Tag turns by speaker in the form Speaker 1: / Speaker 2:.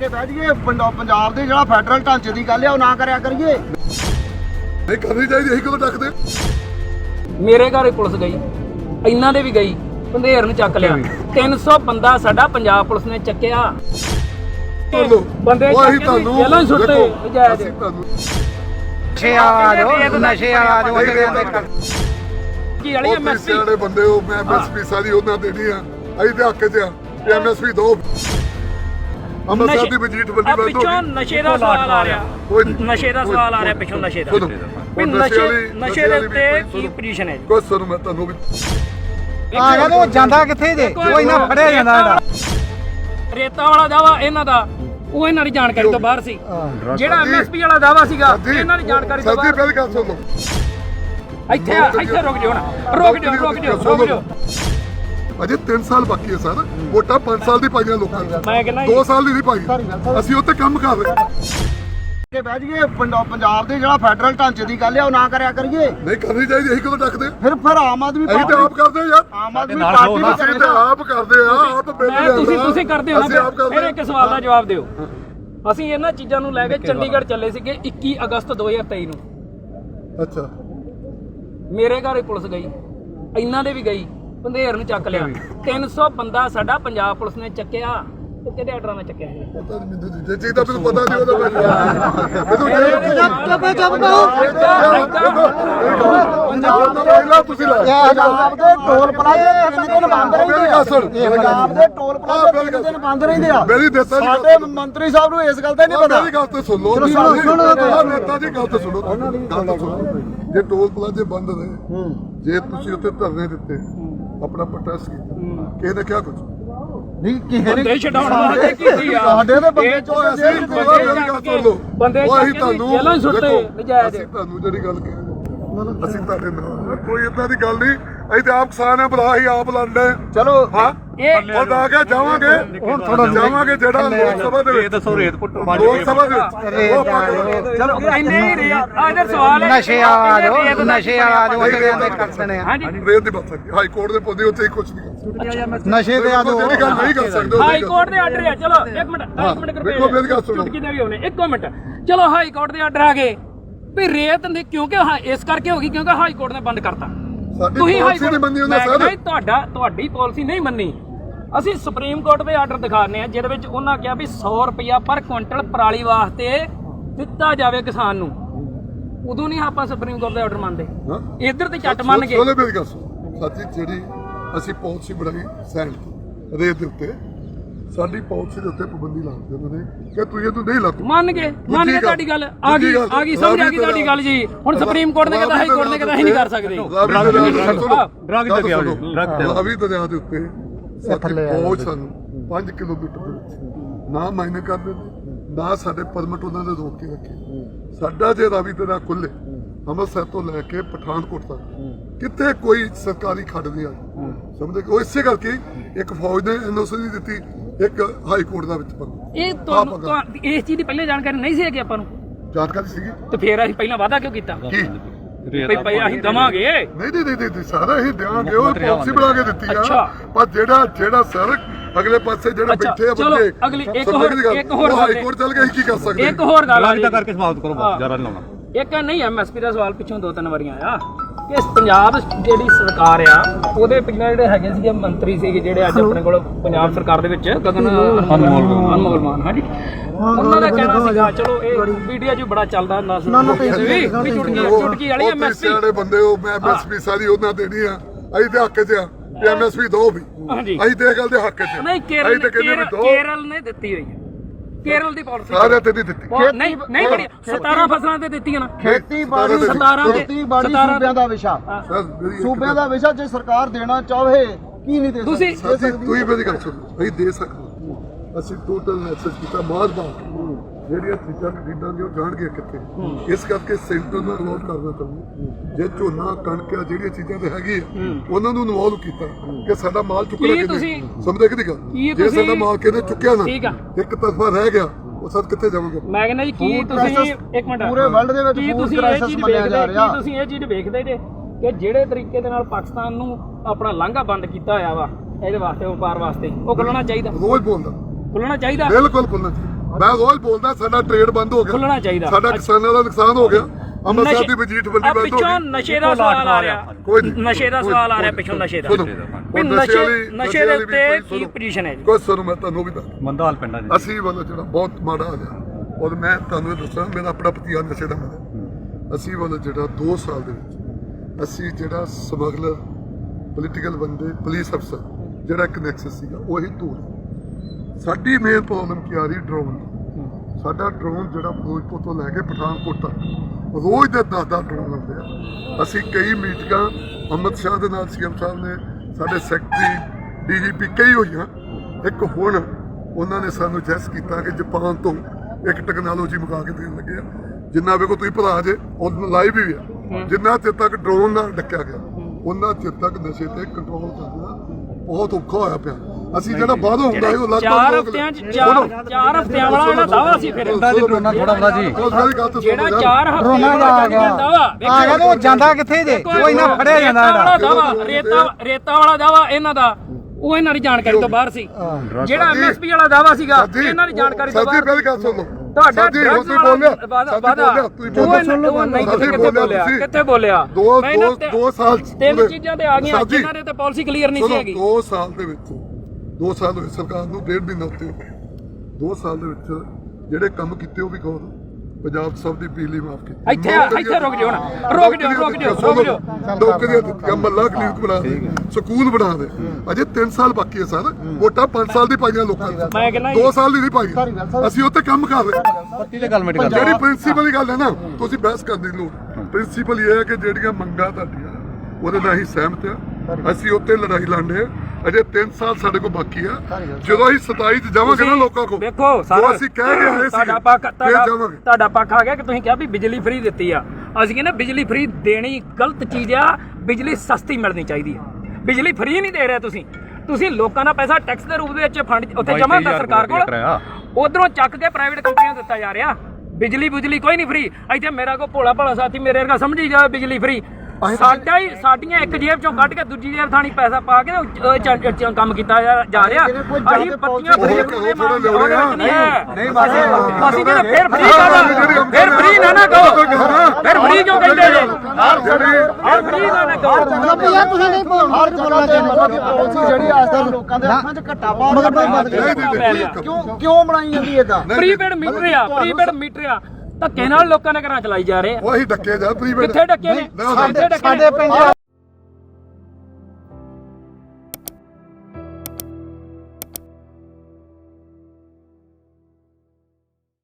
Speaker 1: ਕੇ ਬਹਿ ਜਾਈਏ। ਪੰਡਾ- ਪੰਜਾਬ ਦੇ ਜਿਹੜਾ ਫੈਡਰਲ ਢਾਂਚੇ ਦੀ ਗੱਲ ਆ ਉਹ ਨਾ ਕਰਿਆ ਕਰੀਏ।
Speaker 2: ਨਹੀਂ ਕਰਨੀ ਚਾਹੀਦੀ ਅਸੀਂ ਕਦੋਂ ਡੱਕਦੇ
Speaker 3: ਮੇਰੇ ਘਰ ਹੀ ਪੁਲਿਸ ਗਈ ਇਹਨਾਂ ਦੇ ਵੀ ਗਈ ਪੰਧੇਰ ਨੂੰ ਚੱਕ ਲਿਆ। 300 ਬੰਦਾ ਸਾਡਾ ਪੰਜਾਬ ਪੁਲਿਸ ਨੇ ਚੱਕਿਆ। ਬੰਦੇ
Speaker 2: ਉਹ ਅਸੀਂ ਤੁਹਾਨੂੰ
Speaker 3: ਜੇਲ੍ਹਾਂ 'ਚ ਸੁੱਟੇ,
Speaker 2: ਦੇਖੋ,
Speaker 3: ਨਜਾਇਜ਼।
Speaker 2: ਅਸੀਂ ਤੁਹਾਨੂੰ
Speaker 4: ਨਸ਼ੇ ਆ ਜੋ ਨਸ਼ੇ ਆ ਜੋ ਉਹਦੇ ਨਾਲ
Speaker 3: ਕੀ ਵਾਲੀ
Speaker 2: ਉਹ
Speaker 3: ਐਮਐਸਪੀ
Speaker 2: ਸਿਆਣੇ ਬੰਦੇ ਉਹ ਮੈਂ ਐਮਐਸਪੀ ਸਾਰੀ ਉਹਨਾਂ ਦੇਣੀ ਆ। ਅਸੀਂ ਤੇ ਹੱਕ 'ਚ ਆ ਐਮਐਸਪੀ ਦੋ। ਅੰਮ੍ਰਿਤਸਰ ਦੀ ਮਜੀਠ ਬੰਦੀ ਬੰਦ ਹੋ
Speaker 3: ਪਿੱਛੋਂ
Speaker 2: ਗਈ
Speaker 3: ਨਸ਼ੇ ਦਾ ਸਵਾਲ ਆ ਰਿਹਾ।
Speaker 2: ਕੋਈ।
Speaker 3: ਨਸ਼ੇ ਦਾ ਸਵਾਲ ਆ ਰਿਹਾ ਪਿੱਛੋਂ ਨਸ਼ੇ ਦਾ।
Speaker 2: ਸੁਣੋ,
Speaker 3: ਵੀ
Speaker 2: ਹੁਣ
Speaker 3: ਨਸ਼ੇ
Speaker 2: ਵਾਲੀ-
Speaker 3: ਨਸ਼ੇ ਦੇ
Speaker 2: ਵਾਲੀ ਵੀ
Speaker 3: ਉੱਤੇ
Speaker 2: ਕੋਈ
Speaker 3: ਕੀ। ਪੋਜੀਸ਼ਨ ਹੈ ਜੀ।
Speaker 2: ਕੋਈ ਸੁਣ ਮੈਂ ਤੁਹਾਨੂੰ ਵੀ
Speaker 4: ਆ ਯਾਰ ਉਹ ਜਾਂਦਾ ਕਿੱਥੇ ਜੇ? ਕੋਈ ਨਾ ਫੜਿਆ ਜਾਂਦਾ ਇਹਦਾ।
Speaker 3: ਰੇਤਾ ਵਾਲਾ ਦਾਵਾ ਇਹਨਾਂ ਦਾ। ਉਹ ਇਹਨਾਂ ਦੀ ਜਾਣਕਾਰੀ ਤੋਂ ਬਾਹਰ ਸੀ। ਜਿਹੜਾ
Speaker 2: ਸਰ ਜੀ,
Speaker 3: ਐਮਐਸਪੀ ਵਾਲਾ ਦਾਵਾ ਸੀਗਾ ਇਹਨਾਂ ਦੀ ਜਾਣਕਾਰੀ ਤੋਂ
Speaker 2: ਸਰ ਜੀ
Speaker 3: ਬਾਹਰ।
Speaker 2: ਪਹਿਲੀ ਗੱਲ ਸੁਣ। ਲਓ
Speaker 3: ਇੱਥੇ ਆ, ਇੱਥੇ ਰੁਕ ਜਾਓ ਨਾ। ਰੁਕ ਜਾਓ ਰੁਕ ਜਾਓ ਰੁਕ ਜਾਓ।
Speaker 2: ਅਜੇ 3 ਸਾਲ ਬਾਕੀ ਹੈ ਸਰ। ਵੋਟਾਂ 5 ਸਾਲ ਦੀ ਪਾਈਆਂ ਲੋਕਾਂ ਨੇ।
Speaker 3: ਮੈਂ ਕਹਿੰਦਾ
Speaker 2: 2 ਸਾਲ ਦੀ ਨਹੀਂ ਪਾਈ। ਅਸੀਂ ਉੱਤੇ ਕੰਮ ਕਰ ਰਹੇ ਹਾਂ।
Speaker 1: ਕੇ ਬਹਿ ਜਾਈਏ ਪੰਡਾ- ਪੰਜਾਬ ਦੇ ਜਿਹੜਾ ਫੈਡਰਲ ਢਾਂਚੇ ਦੀ ਗੱਲ ਆ ਉਹ ਨਾ ਕਰਿਆ ਕਰੀਏ।
Speaker 2: ਨਹੀਂ ਕਰਨੀ ਚਾਹੀਦੀ ਅਸੀਂ ਕਦੋਂ ਡੱਕਦੇ
Speaker 1: ਫਿਰ ਫਿਰ ਆਮ ਆਦਮੀ
Speaker 2: ਅਸੀਂ ਤਾਂ ਆਪ ਕਰਦੇ ਹਾਂ ਯਾਰ।
Speaker 1: ਆਮ ਆਦਮੀ ਪਾਰਟੀ ਵੀ
Speaker 2: ਅਸੀਂ ਤਾਂ ਆਪ ਕਰਦੇ ਆ ਆਪ ਬਿੱਲ
Speaker 3: ਮੈਂ ਤੁਸੀਂ। ਤੁਸੀਂ ਕਰਦੇ ਹੋ
Speaker 2: ਅਸੀਂ ਆਪ
Speaker 3: ਨਾ
Speaker 2: ਕਰਦੇ
Speaker 3: ਫਿਰ ਇੱਕ ਸਵਾਲ ਦਾ ਜਵਾਬ ਦਿਓ। ਅਸੀਂ ਇਹਨਾਂ ਚੀਜ਼ਾਂ ਨੂੰ ਲੈ ਕੇ ਚੰਡੀਗੜ੍ਹ ਚੱਲੇ ਸੀਗੇ 21 ਅਗਸਤ 2023 ਨੂੰ।
Speaker 2: ਅੱਛਾ।
Speaker 3: ਮੇਰੇ ਘਰ ਹੀ ਪੁਲਿਸ ਗਈ। ਇਹਨਾਂ ਦੇ ਵੀ ਗਈ। ਪੰਧੇਰ ਨੂੰ ਚੱਕ ਲਿਆ। 300 ਬੰਦਾ ਸਾਡਾ ਪੰਜਾਬ ਪੁਲਿਸ ਨੇ ਚੱਕਿਆ ਤੇ ਕਿਹਦੇ ਆਰਡਰਾਂ ਨਾਲ ਚੱਕਿਆ ਸੀ?
Speaker 2: ਪਤਾ ਨਹੀਂ ਮੈਨੂੰ ਜੇ ਚੀਜ਼ ਦਾ ਮੈਨੂੰ ਪਤਾ ਨਹੀਂ ਉਹਦਾ ਮੈਂ ਮੈਨੂੰ ਜੇ
Speaker 1: ਚੱਪ ਚੱਪ
Speaker 2: ਪੰਜਾਬ ਦਾ ਪਹਿਲਾਂ ਤੁਸੀਂ ਲਾ
Speaker 1: ਪੰਜਾਬ ਦੇ ਟੋਲ ਪਲਾਜ਼ੇ ਤਿੰਨ ਦਿਨ ਬੰਦ ਰਹਿੰਦੇ ਆ
Speaker 2: ਸੁਣ।
Speaker 1: ਪੰਜਾਬ ਦੇ ਟੋਲ ਪਲਾਜ਼ੇ ਤਿੰਨ ਦਿਨ ਬੰਦ ਰਹਿੰਦੇ ਆ।
Speaker 2: ਮੇਰੀ ਦਿੱਤਾ ਦੀ
Speaker 1: ਸਾਡੇ ਮੰਤਰੀ ਸਾਹਿਬ ਨੂੰ ਇਸ ਗੱਲ ਦਾ ਨਹੀਂ ਪਤਾ।
Speaker 2: ਮੇਰੀ ਗੱਲ ਤੇ ਸੁਣ ਲਓ। ਨੇਤਾ ਦੀ ਗੱਲ ਤੇ ਸੁਣੋ। ਗੱਲ ਤਾਂ ਸੁਣੋ। ਜੇ ਟੋਲ ਪਲਾਜ਼ੇ ਬੰਦ ਰਹੇ ਜੇ ਤੁਸੀਂ ਉੱਥੇ ਧਰਨੇ ਦਿੱਤੇ ਆਪਣਾ ਪ੍ਰੋਟੈਸਟ ਕੀਤਾ ਕਿਸੇ ਨੇ ਕਿਹਾ ਕੁਝ
Speaker 1: ਨਹੀਂ ਕਿਸੇ
Speaker 3: ਬੰਦੇ ਛਡਾਉਣ ਵਾਸਤੇ ਕੀਤੀ ਆ।
Speaker 1: ਸਾਡੇ ਦੇ ਬੰਦੇ ਚੋਂ
Speaker 2: ਅਸੀਂ
Speaker 1: ਅਸੀਂ
Speaker 2: ਬੰਦੇ ਗੱਲ ਸੁਣ ਲਓ
Speaker 3: ਬੰਦੇ
Speaker 2: ਉਹ ਅਸੀਂ
Speaker 3: ਚੱਕ ਕੇ
Speaker 2: ਤੁਹਾਨੂੰ
Speaker 3: ਜੇਲ੍ਹਾਂ 'ਚ ਸੁੱਟੇ, ਨਜਾਇਜ਼।
Speaker 2: ਅਸੀਂ ਤੁਹਾਨੂੰ ਜਿਹੜੀ ਗੱਲ ਕਹੀ ਅਸੀਂ ਤੁਹਾਡੇ ਨਾਲ। ਕੋਈ ਇਦਾਂ ਦੀ ਗੱਲ ਨਹੀਂ। ਅਸੀਂ ਤੇ ਆਪ ਕਿਸਾਨ ਆ ਭਰਾ ਹੀ ਆਪ ਲੜਦੇ
Speaker 1: ਚਲੋ
Speaker 2: ਹਾਂ?
Speaker 3: ਇਹ
Speaker 2: ਹੁਣ ਆ ਕੇ ਜਾਵਾਂਗੇ। ਹੁਣ ਥੋੜਾ ਜਾਵਾਂਗੇ ਜਿਹੜਾ ਲੋਕ ਸਭਾ ਦੇ ਵਿੱਚ
Speaker 5: ਦੱਸੋ ਰੇਤ ਪੁੱਟੋ
Speaker 2: ਲੋਕ ਸਭਾ ਦੇ। ਵਿੱਚ ਉਹ ਆਪਾਂ
Speaker 3: ਚਲੋ ਇੰਨੇ ਹੀ ਰਿਹਾ ਆ। ਇਧਰ ਸਵਾਲ ਹੈ
Speaker 4: ਨਸ਼ੇ ਆ ਜੋ ਨਸ਼ੇ ਆ ਜੋ ਉਹਦੇ ਨਾਲ ਕਰ ਸਕਦੇ ਆ।
Speaker 3: ਹਾਂਜੀ।
Speaker 2: ਰੇਤ ਦੀ ਬਾਤ ਹਾਈ ਕੋਰਟ ਦੇ ਪੌਦੇ ਉੱਤੇ ਹੀ ਕੁਝ ਨਹੀਂ ਕਰ ਸਕਦੇ
Speaker 4: ਨਸ਼ੇ ਤੇ ਆ ਜੋ
Speaker 2: ਜਿਹੜੀ ਗੱਲ ਨਹੀਂ ਕਰ ਸਕਦੇ ਉਹ
Speaker 3: ਹਾਈ
Speaker 2: ਨਹੀਂ ਕਰ
Speaker 3: ਕੋਰਟ ਦੇ ਆਰਡਰ ਆ। ਚਲੋ ਇੱਕ ਮਿੰਟ ਇੱਕ ਮਿੰਟ ਕਰ
Speaker 2: ਵੇਖੋ ਮੇਰੀ ਗੱਲ ਸੁਣੋ।
Speaker 3: ਦੇ ਵੀ ਹੋਣੇ। ਇੱਕੋ ਮਿੰਟ। ਚਲੋ ਹਾਈ ਕੋਰਟ ਦੇ ਆਰਡਰ ਆ ਗਏ। ਵੀ ਰੇਤ ਨੇ ਕਿਉਂਕਿ ਹਾਂ ਇਸ ਕਰਕੇ ਹੋ ਗਈ ਕਿਉਂਕਿ ਹਾਈ ਕੋਰਟ ਨੇ ਬੰਦ ਕਰਤਾ।
Speaker 2: ਸਾਡੀ
Speaker 3: ਤੁਸੀਂ ਹਾਈ
Speaker 2: ਪਾਲਿਸੀ ਨਹੀਂ ਮੰਨੀ ਉਹਨਾਂ
Speaker 3: ਮੈਂ ਜੀ, ਤੁਹਾਡਾ ਤੁਹਾਡੀ ਪਾਲਿਸੀ ਨਹੀਂ ਮੰਨੀ। ਅਸੀਂ ਸੁਪਰੀਮ ਕੋਰਟ ਦੇ ਆਰਡਰ ਦਿਖਾਣੇ ਆ ਜਿਹਦੇ ਵਿੱਚ ਉਹਨਾਂ ਕਿਹਾ ਵੀ 100 ਰੁਪਇਆ ਪਰ ਕੁਇੰਟਲ ਪਰਾਲੀ ਵਾਸਤੇ ਦਿੱਤਾ ਜਾਵੇ ਕਿਸਾਨ ਨੂੰ। ਉਦੋਂ ਨਹੀਂ ਆਪਾਂ ਸੁਪਰੀਮ ਕੋਰਟ ਦੇ ਆਰਡਰ ਮੰਨਦੇ। ਇੱਧਰ ਤੇ ਚੱਟ ਮੰਨ ਗਏ।
Speaker 2: ਚਲੋ ਮੇਰੀ ਗੱਲ ਸਾਡੀ ਜਿਹੜੀ ਅਸੀਂ ਪਾਲਿਸੀ ਬਣਾਈ ਸੈਂਡ ਰੇਤ ਦੇ ਉੱਤੇ ਸਾਡੀ ਪਾਲਿਸੀ ਦੇ ਉੱਤੇ ਪਾਬੰਦੀ ਲਾ ਦਿੱਤੀ ਉਹਨਾਂ ਨੇ ਕਿ ਤੂੰ ਇਹ ਤੂੰ ਨਹੀਂ ਲਾਤੂ।
Speaker 3: ਮੰਨ ਗਏ। ਮੰਨ ਗਏ ਤੁਹਾਡੀ ਗੱਲ। ਆ ਗਈ ਆ ਗਈ ਸਮਝ ਆ ਗਈ ਤੁਹਾਡੀ ਗੱਲ ਜੀ। ਹੁਣ ਸੁਪਰੀਮ ਕੋਰਟ ਨੇ ਕਹਿੰਦਾ ਹਾਈ ਕੋਰਟ ਨੇ ਕਹਿੰਦਾ ਅਸੀਂ ਨਹੀਂ ਕਰ ਸਕਦੇ।
Speaker 5: ਡਰੱਗ
Speaker 2: ਸੁਣੋ।
Speaker 5: ਦੇ, ਡਰੱਗ।
Speaker 2: ਰਾਵੀ ਦਰਿਆ ਦੇ ਉੱਤੇ ਸਾਡੀ ਪਹੁੰਚ ਸਾਨੂੰ 5 ਕਿਲੋਮੀਟਰ ਦੇ ਵਿੱਚ। ਨਾ ਮਾਇਨੇ ਕਰਦੇ ਨੇ ਸਾਡੇ ਪਰਮਿਟ ਉਹਨਾਂ ਨੇ ਰੋਕ ਕੇ ਰੱਖੇ। ਸਾਡਾ ਜੇ ਰਾਵੀ ਦਰਿਆ ਖੁੱਲੇ ਅੰਮ੍ਰਿਤਸਰ ਤੋਂ ਲੈ ਕੇ ਪਠਾਨਕੋਟ ਤੱਕ। ਕਿਤੇ ਕੋਈ ਸਰਕਾਰੀ ਖੱਡ ਨਹੀਂ ਆਈ। ਸਮਝਦੇ ਕਿ ਉਹ ਇਸੇ ਕਰਕੇ ਇੱਕ ਫੌਜ ਨੇ ਐਨਓਸੀ ਨਹੀਂ ਦਿੱਤੀ ਇੱਕ ਹਾਈ ਕੋਰਟ ਦਾ ਵਿੱਚ ਪਰ
Speaker 3: ਇਹ ਤੁਹਾਨੂੰ ਤੁਹਾ- ਇਸ ਚੀਜ਼ ਦੀ ਪਹਿਲੇ ਜਾਣਕਾਰੀ ਨਹੀਂ ਸੀ ਕਿ ਆਪਾਂ ਨੂੰ?
Speaker 2: ਜਾਣਕਾਰੀ ਸੀਗੀ?
Speaker 3: ਤੇ ਫੇਰ ਅਸੀਂ ਪਹਿਲਾਂ ਵਾਅਦਾ ਕਿਉਂ ਕੀਤਾ? ਵੀ ਭਈ ਅਸੀਂ ਦਵਾਂਗੇ।
Speaker 2: ਨਹੀਂ ਨਹੀਂ ਨਹੀਂ ਨਹੀਂ ਸਾਰਾ ਹੀ ਦਿਆਂਗੇ। ਉਹ ਪਾਲਿਸੀ ਬਣਾ ਕੇ ਦਿੱਤੀ ਆ। ਪਰ ਜਿਹੜਾ ਜਿਹੜਾ ਸਰ ਅਗਲੇ ਪਾਸੇ ਜਿਹੜੇ ਬੈਠੇ ਆ ਬੰਦੇ
Speaker 3: ਅਗਲੀ ਇੱਕ ਹੋਰ-? ਇੱਕ ਹੋਰ
Speaker 2: ਹਾਈ ਕੋਰਟ ਚੱਲ ਗਏ ਕੀ ਕਰ ਸਕਦੇ?
Speaker 3: ਇੱਕ ਹੋਰ ਗੱਲ ਆ
Speaker 5: ਰਾਜ ਦਾ
Speaker 3: ਜੀ।
Speaker 5: ਕਰਕੇ ਸਮਾਪਤ ਕਰੋ ਜ਼ਿਆਦਾ ਨਹੀਂ ਲਾਉਣਾ।
Speaker 3: ਇੱਕ ਨਹੀਂ ਐਮਐਸਪੀ ਦਾ ਸਵਾਲ ਪਿੱਛੋਂ ਦੋ ਤਿੰਨ ਵਾਰੀਆਂ ਆਇਆ। ਕਿ ਇਸ ਪੰਜਾਬ ਜਿਹੜੀ ਸਰਕਾਰ ਆ ਉਹਦੇ ਪਹਿਲਾਂ ਜਿਹੜੇ ਹੈਗੇ ਸੀਗੇ ਮੰਤਰੀ ਸੀਗੇ ਜਿਹੜੇ ਅੱਜ ਆਪਣੇ ਕੋਲ ਪੰਜਾਬ ਸਰਕਾਰ ਦੇ ਵਿੱਚ ਗਗਨ ਅਨਮੋਲ ਅਨਮੋਲ ਮਾਨ ਹਾਂਜੀ। ਉਹਨਾਂ ਦਾ ਕਹਿਣਾ ਸੀਗਾ ਚਲੋ ਇਹ ਵੀਡੀਓ 'ਚ ਬੜਾ ਚੱਲਦਾ ਹੁੰਦਾ ਸੀ। ਵੀ ਵੀ ਚੁਟਕੀ ਚੁਟਕੀ ਵਾਲੀ ਐਮਐਸਪੀ
Speaker 2: ਸਿਆਣੇ ਬੰਦੇ ਉਹ ਮੈਂ ਐਮਐਸਪੀ ਸਾਰੀ ਉਹਨਾਂ ਦੇਣੀ ਆ। ਅਸੀਂ ਤੇ ਹੱਕ 'ਚ ਆ ਐਮਐਸਪੀ ਦੋ ਵੀ।
Speaker 3: ਹਾਂਜੀ।
Speaker 2: ਅਸੀਂ ਤੇ ਗੱਲ ਦੇ ਹੱਕ 'ਚ ਆ।
Speaker 3: ਨਹੀਂ
Speaker 2: ਅਸੀਂ
Speaker 3: ਕੇਰਲ
Speaker 2: ਤੇ ਕਹਿੰਦੇ ਵੀ
Speaker 3: ਕੇਰਲ-
Speaker 2: ਦੋ।
Speaker 3: ਕੇਰਲ ਨੇ ਦਿੱਤੀ ਹੋਈ ਹੈ। ਕੇਰਲ ਦੀ ਪਾਲਿਸੀ
Speaker 2: ਸਾਰਿਆਂ ਤੇ ਦਿੱਤੀ।
Speaker 3: ਨਹੀਂ ਨਹੀਂ ਬੜੀ 17 ਫਸਲਾਂ ਤੇ ਦਿੱਤੀਆਂ ਨਾ।
Speaker 1: ਖੇਤੀਬਾੜੀ
Speaker 3: ਸਤਾਰਾਂ ਦੇ-
Speaker 1: ਖੇਤੀਬਾੜੀ
Speaker 3: ਸਤਾਰਾਂ
Speaker 1: ਸੂਬਿਆਂ ਦਾ ਵਿਸ਼ਾ।
Speaker 2: ਸਰ ਮੇਰੀ ਇੱਕ
Speaker 1: ਸੂਬਿਆਂ ਦਾ ਵਿਸ਼ਾ ਜੇ ਸਰਕਾਰ ਦੇਣਾ ਚਾਹੇ ਕੀ ਨਹੀਂ ਦੇ ਸਕਦੀ?
Speaker 3: ਤੁਸੀਂ-
Speaker 1: ਦੇ
Speaker 2: ਅਸੀਂ
Speaker 1: ਸਕਦੀ
Speaker 2: ਤੂੰ ਹੀ ਮੇਰੀ ਗੱਲ ਸੁਣ। ਅਸੀਂ ਦੇ ਸਕਦੇ ਅਸੀਂ ਟੋਟਲ ਮੈਸੇਜ ਕੀਤਾ ਬਾਅਦ ਬਾਅਦ। ਜਿਹੜੀਆਂ ਚੀਜ਼ਾਂ ਖਰੀਦਾਂਗੇ ਉਹ ਜਾਣਗੇ ਕਿੱਥੇ। ਇਸ ਕਰਕੇ ਸੈਂਟਰ ਨੂੰ ਇਨਵੋਲਵ ਕਰਨਾ ਚਾਹੁੰਦੇ। ਜੇ ਝੋਨਾ ਕਣਕ ਆ ਜਿਹੜੀਆਂ ਚੀਜ਼ਾਂ ਤੇ ਹੈਗੀ ਉਹਨਾਂ ਨੂੰ ਇਨਵੋਲਵ ਕੀਤਾ ਕਿ ਸਾਡਾ ਮਾਲ ਚੁੱਕਣਾ
Speaker 3: ਕੀ
Speaker 2: ਕਿਹਨੇ
Speaker 3: ਤੁਸੀਂ-
Speaker 2: ਸਮਝਦੇ ਕਿ ਨਹੀਂ
Speaker 3: ਕੀ
Speaker 2: ਗੱਲ ਜੇ ਸਾਡਾ ਮਾਲ ਕਿਹਨੇ ਚੁੱਕਿਆ ਨਾ। ਇੱਕ ਤਰਫਾ ਰਹਿ ਗਿਆ ਉਹ ਸਰ ਕਿੱਥੇ ਜਾਵਾਂਗੇ?
Speaker 3: ਮੈਂ ਕਹਿੰਦਾ ਜੀ ਕੀ ਤੁਸੀਂ ਇੱਕ ਮਿੰਟ।
Speaker 1: ਪੂਰੇ world ਦੇ ਵਿੱਚ
Speaker 3: ਕੀ
Speaker 1: food
Speaker 3: ਤੁਸੀਂ ਇਹ
Speaker 1: crisis
Speaker 3: ਚੀਜ਼
Speaker 1: ਮੰਨਿਆ ਜਾ ਰਿਹਾ।
Speaker 3: ਕੀ ਤੁਸੀਂ ਇਹ ਚੀਜ਼ ਵੇਖਦੇ ਜੇ ਕਿ ਜਿਹੜੇ ਤਰੀਕੇ ਦੇ ਨਾਲ ਪਾਕਿਸਤਾਨ ਨੂੰ ਆਪਣਾ ਲਾਂਘਾ ਬੰਦ ਕੀਤਾ ਹੋਇਆ ਵਾ ਇਹਦੇ ਵਾਸਤੇ ਵਪਾਰ ਵਾਸਤੇ ਉਹ ਖੁੱਲਣਾ ਚਾਹੀਦਾ।
Speaker 2: ਰੋਜ਼ ਬੋਲਦਾ।
Speaker 3: ਖੁੱਲਣਾ ਚਾਹੀਦਾ।
Speaker 2: ਬਿਲਕੁਲ ਬੋਲਣਾ ਚਾਹੀਦਾ। ਮੈਂ ਰੋਜ਼ ਬੋਲਦਾ ਸਾਡਾ ਟ੍ਰੇਡ ਬੰਦ ਹੋ ਗਿਆ।
Speaker 3: ਖੁੱਲਣਾ ਚਾਹੀਦਾ।
Speaker 2: ਸਾਡਾ ਕਿਸਾਨਾਂ ਦਾ ਨੁਕਸਾਨ ਹੋ ਗਿਆ। ਅੰਮ੍ਰਿਤਸਰ ਦੀ ਮਜੀਠ ਬੰਦੀ
Speaker 3: ਆ
Speaker 2: ਬੰਦ ਹੋ
Speaker 3: ਪਿੱਛੋਂ
Speaker 2: ਗਈ
Speaker 3: ਨਸ਼ੇ ਦਾ ਸਵਾਲ ਆ ਰਿਹਾ।
Speaker 2: ਕੋਈ।
Speaker 3: ਨਸ਼ੇ ਦਾ ਸਵਾਲ ਆ ਰਿਹਾ ਪਿੱਛੋਂ ਨਸ਼ੇ ਦਾ। ਵੀ
Speaker 2: ਉਹ
Speaker 3: ਨਸ਼ੇ
Speaker 2: ਵਾਲੀ-
Speaker 3: ਨਸ਼ੇ ਦੇ ਉੱਤੇ ਕੀ। ਪੋਜੀਸ਼ਨ ਹੈ ਜੀ?
Speaker 2: ਕੋਈ ਸੁਣੋ ਮੈਂ ਤੁਹਾਨੂੰ ਵੀ ਦੱਸ
Speaker 5: ਮੰਦਾਲ ਪਿੰਡਾਂ ਦੇ
Speaker 2: ਅਸੀਂ ਵੱਲੋਂ ਜਿਹੜਾ ਬਹੁਤ ਮਾੜਾ ਹਾਲਿਆ ਔਰ ਮੈਂ ਤੁਹਾਨੂੰ ਇਹ ਦੱਸਾਂ ਮੇਰਾ ਆਪਣਾ ਪਤੀਆ ਨਸ਼ੇ ਦਾ ਮਿਲਿਆ ਅਸੀਂ ਵੱਲੋਂ ਜਿਹੜਾ 2 ਸਾਲ ਦੇ ਵਿੱਚ ਅਸੀਂ ਜਿਹੜਾ ਸਮਗਲਰ ਪੋਲੀਟੀਕਲ ਬੰਦੇ ਪੁਲਿਸ ਅਫਸਰ ਜਿਹੜਾ ਇੱਕ ਨੈਕਸਸ ਸੀਗਾ ਉਹੀ ਧੂੜ ਸਾਡੀ ਮੇਨ ਪ੍ਰੋਬਲਮ ਕੀ ਆ ਰਹੀ ਡਰੋਨ ਸਾਡਾ ਡਰੋਨ ਜਿਹੜਾ ਫਿਰੋਜ਼ਪੁਰ ਤੋਂ ਲੈ ਕੇ ਪਠਾਨਕੋਟ ਤੱਕ, ਰੋਜ਼ ਦੇ 10-10 ਡਰੋਨ ਆਉਂਦੇ ਆ। ਅਸੀਂ ਕਈ ਮੀਟਿੰਗਾਂ ਅਮਿਤ ਸ਼ਾਹ ਦੇ ਨਾਲ ਸੀਐਮ ਸਾਹਿਬ ਨੇ, ਸਾਡੇ ਸੈਕਟਰੀ ਡੀਜੀਪੀ ਕਈ ਹੋਈਆਂ। ਇੱਕ ਹੁਣ ਉਹਨਾਂ ਨੇ ਸਾਨੂੰ ਜੈਸ ਕੀਤਾ ਕਿ ਜਾਪਾਨ ਤੋਂ ਇੱਕ ਟੈਕਨੋਲੋਜੀ ਮੰਗਾ ਕੇ ਦੇਣ ਲੱਗੇ ਆ। ਜਿੰਨਾ ਵੇਖੋ ਤੁਸੀਂ ਭਰਾ ਜੇ, ਉਹ ਲਾਈਵ ਵੀ ਆ। ਜਿੰਨਾ ਚਿਰ ਤੱਕ ਡਰੋਨ ਨਾਲ ਡੱਕਿਆ ਗਿਆ, ਉਹਨਾਂ ਚਿਰ ਤੱਕ ਨਸ਼ੇ ਤੇ ਕੰਟਰੋਲ ਕਰਨਾ ਬਹੁਤ ਔਖਾ ਹੋਇਆ ਪਿਆ। ਅਸੀਂ ਜਿਹੜਾ ਬਾਹਰੋਂ ਹੁੰਦਾ ਸੀ ਉਹ ਲਗਭਗ
Speaker 3: ਚਾਰ ਹਫ਼ਤਿਆਂ ਚ ਚਾਰ ਚਾਰ ਹਫ਼ਤਿਆਂ ਵਾਲਾ ਜਿਹੜਾ ਦਾਵਾ ਸੀ ਫਿਰ।
Speaker 5: ਦੀ ਡਰੋਨਾਂ ਥੋੜਾ ਬੜਾ ਜੀ
Speaker 2: ਉਹ
Speaker 3: ਜਿਹੜਾ। ਚਾਰ ਹਫ਼ਤਿਆਂ ਵਾਲਾ
Speaker 4: ਆ ਗਿਆ।
Speaker 3: ਦਾਵਾ
Speaker 4: ਆ ਗਿਆ ਤੇ ਉਹ ਜਾਂਦਾ ਕਿੱਥੇ ਜੇ? ਕੋਈ ਨਾ ਫੜਿਆ ਜਾਂਦਾ
Speaker 3: ਦਾਵਾ ਰੇਤਾ ਰੇਤਾ ਵਾਲਾ ਦਾਵਾ ਇਹਨਾਂ ਦਾ ਉਹ ਇਹਨਾਂ ਦੀ ਜਾਣਕਾਰੀ ਤੋਂ ਬਾਹਰ ਸੀ। ਜਿਹੜਾ
Speaker 2: ਜੀ,
Speaker 3: ਐਮਐਸਪੀ ਵਾਲਾ ਦਾਵਾ ਸੀਗਾ
Speaker 2: ਜੀ,
Speaker 3: ਇਹਨਾਂ ਦੀ ਜਾਣਕਾਰੀ ਤੋਂ
Speaker 2: ਜੀ
Speaker 3: ਬਾਹਰ
Speaker 2: ਪਹਿਲੀ ਗੱਲ ਸੁਣ ਲਓ।
Speaker 3: ਤੁਹਾਡਾ
Speaker 2: ਜੀ, ਬੋਲਿਆ
Speaker 3: ਵਾਲਾ
Speaker 2: ਜੀ
Speaker 3: ਵਾਦਾ
Speaker 2: ਬੋਲਿਆ ਤੁਸੀਂ
Speaker 3: ਉਹ
Speaker 2: ਬੋਲਿਆ
Speaker 3: ਇਹਨਾਂ- ਉਹ ਨਹੀਂ ਤੁਸੀਂ
Speaker 2: ਜੀ
Speaker 3: ਕਿੱਥੇ
Speaker 2: ਬੋਲਿਆ।
Speaker 3: ਕਿੱਥੇ ਬੋਲਿਆ?
Speaker 2: ਦੋ
Speaker 3: ਇਹਨਾਂ
Speaker 2: ਦੋ ਸਾਲ ਚ
Speaker 3: ਤਿੰਨ ਚੀਜ਼ਾਂ ਤੇ ਆ ਗਈਆਂ
Speaker 2: ਜੀ,
Speaker 3: ਜਿਨ੍ਹਾਂ ਦੇ ਤੇ ਪਾਲਿਸੀ ਕਲੀਅਰ ਨਹੀਂ ਸੀ ਹੈਗੀ।
Speaker 2: ਦੋ ਸਾਲ ਦੇ ਵਿੱਚ ਦੋ ਸਾਲ ਹੋਏ ਸਰਕਾਰ ਨੂੰ ਡੇਢ ਮਹੀਨਾ ਉੱਤੇ। ਹੋ ਗਿਆ ਦੋ ਸਾਲ ਦੇ ਵਿੱਚ ਜਿਹੜੇ ਕੰਮ ਕੀਤੇ ਉਹ ਵੀ ਕਹੋ ਪੰਜਾਬ ਸਭ ਦੀ ਬਿਜਲੀ ਮਾਫ ਕੀਤੀ।
Speaker 3: ਇੱਥੇ- ਇੱਥੇ ਰੁਕ ਜਾਓ ਨਾ। ਰੁਕ ਜਾਓ, ਰੁਕ ਜਾਓ, ਰੁਕ ਜਾਓ।
Speaker 2: ਨੌਕਰੀਆਂ ਦਿੱਤੀਆਂ ਮੱਲਾ ਕਲੀਨਿਕ ਬਣਾ ਦੇ ਸਕੂਲ ਬਣਾ ਦੇ। ਅਜੇ 3 ਸਾਲ ਬਾਕੀ ਹੈ ਸਰ। ਵੋਟਾਂ 5 ਸਾਲ ਦੀ ਪਾਈਆਂ ਲੋਕਾਂ ਨੇ
Speaker 3: ਮੈਂ ਕਹਿੰਦਾ
Speaker 2: 2 ਸਾਲ ਦੀ ਨਹੀਂ ਪਾਈ ਅਸੀਂ ਉੱਤੇ ਕੰਮ ਕਰ ਰਹੇ
Speaker 5: ਪੱਤੀ ਤੇ ਗੱਲ ਕਰ
Speaker 2: ਜਿਹੜੀ ਪ੍ਰਿੰਸੀਪਲ ਦੀ ਗੱਲ ਹੈ ਨਾ ਤੁਸੀਂ ਬਹਿਸ ਕਰਨ ਦੀ ਲੋੜ ਪ੍ਰਿੰਸੀਪਲ ਇਹ ਹੈ ਕਿ ਜਿਹੜੀਆਂ ਮੰਗਾਂ ਤੁਹਾਡੀਆਂ ਉਹਦੇ ਨਾਲ ਹੀ ਸਹਿਮਤ ਆ ਅਸੀਂ ਉੱਤੇ ਲੜਾਈ ਲੜਨੇ ਆ ਅਜੇ 3 ਸਾਲ ਸਾਡੇ ਕੋਲ ਬਾਕੀ ਆ। ਜਦੋਂ ਅਸੀਂ 27 ਚ ਜਾਵਾਂਗੇ ਨਾ ਲੋਕਾਂ ਕੋਲ
Speaker 3: ਵੇਖੋ ਸਾਰਾ
Speaker 2: ਅਸੀਂ ਕਹਿ ਕੇ ਆਏ ਸੀ
Speaker 3: ਤੁਹਾਡਾ ਪੱਖ ਤੁਹਾਡਾ ਪੱਖ ਆ ਗਿਆ ਕਿ ਤੁਸੀਂ ਕਿਹਾ ਵੀ ਬਿਜਲੀ ਫ੍ਰੀ ਦਿੱਤੀ ਆ। ਅਸੀਂ ਕਹਿੰਦੇ ਬਿਜਲੀ ਫ੍ਰੀ ਦੇਣੀ ਗਲਤ ਚੀਜ਼ ਆ ਬਿਜਲੀ ਸਸਤੀ ਮਿਲਣੀ ਚਾਹੀਦੀ ਆ। ਬਿਜਲੀ ਫ੍ਰੀ ਨਹੀਂ ਦੇ ਰਹੇ ਤੁਸੀਂ। ਤੁਸੀਂ ਲੋਕਾਂ ਦਾ ਪੈਸਾ ਟੈਕਸ ਦੇ ਰੂਪ ਦੇ ਵਿੱਚ ਫੰਡ ਉੱਥੇ ਜਮ੍ਹਾਂ ਕਰ ਸਰਕਾਰ। ਕੋਲ। ਉਧਰੋਂ ਚੱਕ ਕੇ ਪ੍ਰਾਈਵੇਟ ਕੰਪਨੀਆਂ ਦਿੱਤਾ ਜਾ ਰਿਹਾ। ਬਿਜਲੀ ਬੁਜਲੀ ਕੋਈ ਨਹੀਂ ਫ੍ਰੀ। ਇੱਥੇ ਮੇਰਾ ਕੋ ਭੋਲਾ ਭੋਲਾ ਸਾਥੀ ਮੇਰੇ ਵਰਗਾ ਸਮਝੀ ਜਾਵੇ ਬਿਜਲੀ ਫ੍ਰੀ। ਸਾਡਾ ਹੀ ਸਾਡੀਆਂ ਇੱਕ ਜੇਬ ਚੋਂ ਕੱਢ ਕੇ ਦੂਜੀ ਜੇਬ ਥਾਣੀ ਪੈਸਾ ਪਾ ਕੇ ਉਹ ਚ- ਚ- ਚ- ਕੰਮ ਕੀਤਾ ਜਾ ਜਾ ਰਿਹਾ। ਅਸੀਂ ਪੱਤੀਆਂ ਫ੍ਰੀ
Speaker 2: ਆ।
Speaker 3: ਨਹੀਂ ਬਸ ਅਸੀਂ ਕਹਿੰਦੇ ਫਿਰ ਫ੍ਰੀ ਕਰਦਾ ਫਿਰ ਫ੍ਰੀ ਨਾ ਨਾ ਕਹੋ। ਫਿਰ ਫ੍ਰੀ ਕਿਉਂ ਕਹਿੰਦੇ ਜੇ ਫਿਰ ਫ੍ਰੀ ਨਾ ਨਾ ਕਹੋ।
Speaker 1: ਹਰ ਜਗ੍ਹਾ ਤੇ ਮਤਲਬ ਕਿ ਪਾਲਿਸੀ ਜਿਹੜੀ ਅੱਜ ਤੱਕ ਲੋਕਾਂ ਦੇ ਅੱਖਾਂ 'ਚ ਘੱਟਾ ਪਾਉਣ
Speaker 2: ਨਹੀਂ, ਨਹੀਂ, ਨਹੀਂ, ਨਹੀਂ।
Speaker 1: ਕਿਉਂ ਕਿਉਂ ਬਣਾਈ ਜਾਂਦੀ ਏਦਾਂ?
Speaker 3: ਪ੍ਰੀਪੇਡ ਮੀਟਰ ਆ ਪ੍ਰੀਪੇਡ ਮੀਟਰ ਆ। ਧੱਕੇ ਨਾਲ ਲੋਕਾਂ ਨੇ ਘਰਾਂ ਚਲਾਈ ਜਾ ਰਹੇ ਆ।
Speaker 2: ਉਹੀ ਡੱਕੇ ਜਾ ਪ੍ਰੀਵੇਟ
Speaker 3: ਕਿੱਥੇ ਡੱਕੇ ਨੇ?
Speaker 2: ਨਾ, ਨਾ,
Speaker 3: ਕਿੱਥੇ ਡੱਕੇ ਨੇ।
Speaker 4: ਸਾਡੇ ਪਿੰਡ